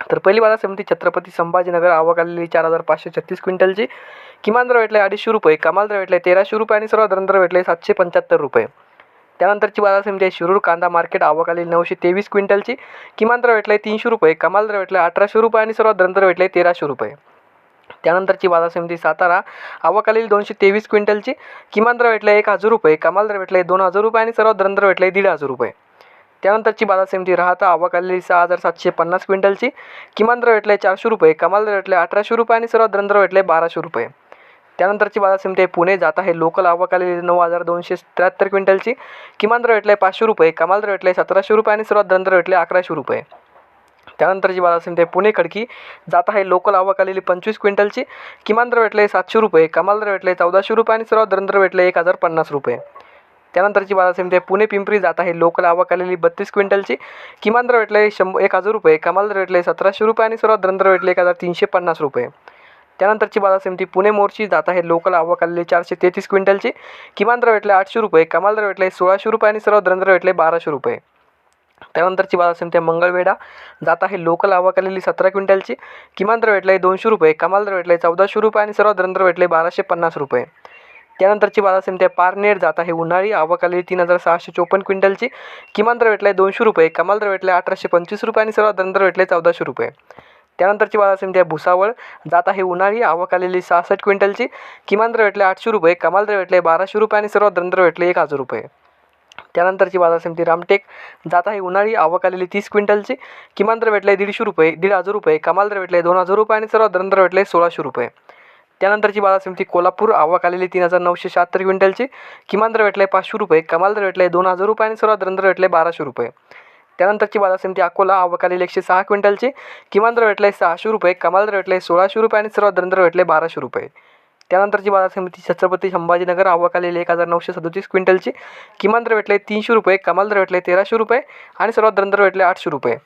तर पहिली बाजार समिती छत्रपती संभाजीनगर आवक आलेली चार हजार पाचशे छत्तीस क्विंटलची. किमान दर भेटले अडीचशे रुपये कमाल दर भेटले तेराशे रुपये आणि सर्वात दर भेटले सातशे पंच्याहत्तर रुपये. त्यानंतरची बाजार समिती आहे शिरूर कांदा मार्केट आवक आलेली नऊशे तेवीस क्विंटलची. किमान दर भेटले तीनशे रुपये कमाल दर भेटले अठराशे रुपये आणि सर्वात दर भेटले तेराशे रुपये. त्यानंतरची बाजार समिती सातारा आवक आलेली दोनशे तेवीस क्विंटलची. किमान दर भेटले एक हजार रुपये कमाल दर भेटले दोन हजार रुपये आणि सर्वात दर भेटले दीड हजार रुपये. त्यानंतरची बाजार समिती राहता आवक आलेली सहा हजार सातशे पन्नास क्विंटलची. किमान दर भेटले चारशे रुपये कमाल दर भेटले अठराशे रुपये आणि सर्वात दर भेटले बाराशे रुपये. त्यानंतरची बाजार समिती आहे पुणे जात आहे. लोकल आवक आलेली नऊ हजार दोनशे त्र्याहत्तर क्विंटलची. किमान दर भेटले पाचशे रुपये कमाल दर भेटले सतराशे रुपये आणि सर्वात दर भेटले अकराशे रुपये. त्यानंतरची बाजार समिती आहे पुणे खडकी जात आहे. लोकल आवक आलेली पंचवीस क्विंटलची. किमान दर भेटले सातशे रुपये कमाल दर भेटले चौदाशे रुपये आणि सर्वात दर भेटले एक हजार पन्नास रुपये. त्यानंतरची बाजार समिती आहे. पुणे पिंपरी जात आहे. लोकल आवक आलेली बत्तीस क्विंटलची. किमान दर भेटले शंभर एक हजार रुपये. कमाल दर भेटले सतराशे रुपये आणि सर्वात दर भेटले एक हजार तीनशे पन्नास रुपये. त्यानंतरची बाजार समिती पुणे मोर्ची जात आहे. लोकल आवक आलेली चारशे तेहतीस क्विंटलची. किमान दर भेटले आठशे रुपये. कमाल दर भेटले सोळाशे रुपये आणि सर्वात दर भेटले बाराशे रुपये. त्यानंतरची बाजार समिती आहे मंगळवेढा. जात आहे. लोकल आवक आलेली सतरा क्विंटलची. किमान दर भेटले दोनशे रुपये. कमाल दर भेटले चौदाशे रुपये आणि सर्वात दर भेटले बाराशे पन्नास रुपये. त्यानंतरची बाजार समिती आहे. पारनेर जात आहे उन्हाळी. आवक आलेली तीन हजार सहाशे चोपन्न क्विंटलची. किमान दर भेटले दोनशे रुपये. कमाल दर भेटले अठराशे पंचवीस रुपये आणि सर्वात दर भेटले चौदाशे रुपये. त्यानंतरची बाजार समिती आहे भुसावळ. जात आहे उन्हाळी. आवक आलेली सहासष्ट क्विंटलची. किमान दर भेटले आठशे रुपये. कमाल दर भेटले बाराशे रुपये आणि सर्वात दर भेटले एक हजार रुपये. त्यानंतरची बाजार समिती रामटेक. जात आहे उन्हाळी. आवक आलेली तीस क्विंटलची. किमान दर भेटले दीडशे रुपये दीड हजार रुपये. कमाल दर भेटले दोन हजार रुपये आणि सर्वात दर भेटले सोळाशे रुपये. त्यानंतरची बाजार समिती कोल्हापूर आवक आलेली तीन हजार नऊशे शहात्तर क्विंटलची. किमान दर भेटले पाचशे रुपये कमाल दर भेटले दोन हजार रुपये आणि सर्वात दर भेटले बाराशे रुपये. त्यानंतरची बाजार समिती अकोला आवक आलेली एकशे सहा क्विंटलची. किमान दर भेटले सहाशे रुपये कमाल दर भेटले सोळाशे रुपये आणि सर्वात दर भेटले बाराशे रुपये. त्यानंतरची बाजार समिती छत्रपती संभाजीनगर आवक आलेली एक हजार नऊशे सदोतीस क्विंटलची. किमान दर भेटले तीनशे रुपये कमाल दर भेटले तेराशे रुपये आणि सर्वात दर भेटले आठशे रुपये.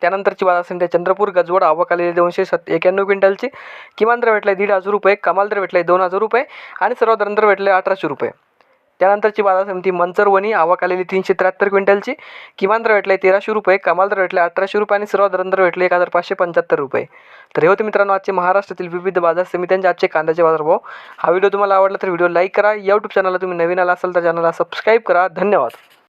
त्यानंतरची बाजार समिती आहे चंद्रपूर गजवड आवक आलेली दोनशे सत् एक्याण्णव क्विंटलची. किमान दर भेटले दीड हजार रुपये कमाल दर भेटले दोन हजार रुपये आणि सर्व दर भेटले अठराशे रुपये. त्यानंतरची बाजार समिती मंचरवणी आवक आलेली तीनशे त्र्याहत्तर क्विंटलची. किमान दर भेटले तेराशे रुपये कमाल दर भेटले अठराशे रुपये आणि सर्व दर भेटले एक हजार पाचशे पंच्याहत्तर रुपये. तर हे होते मित्रांनो आजचे महाराष्ट्रातील विविध बाजार समित्यांचे आजचे कांद्याचे बाजारभाव. हा व्हिडिओ तुम्हाला आवडला तर व्हिडिओ लाईक करा. यूट्यूब चॅनलला तुम्ही नवीन आला असाल तर चॅनलला सबस्क्राईब करा. धन्यवाद.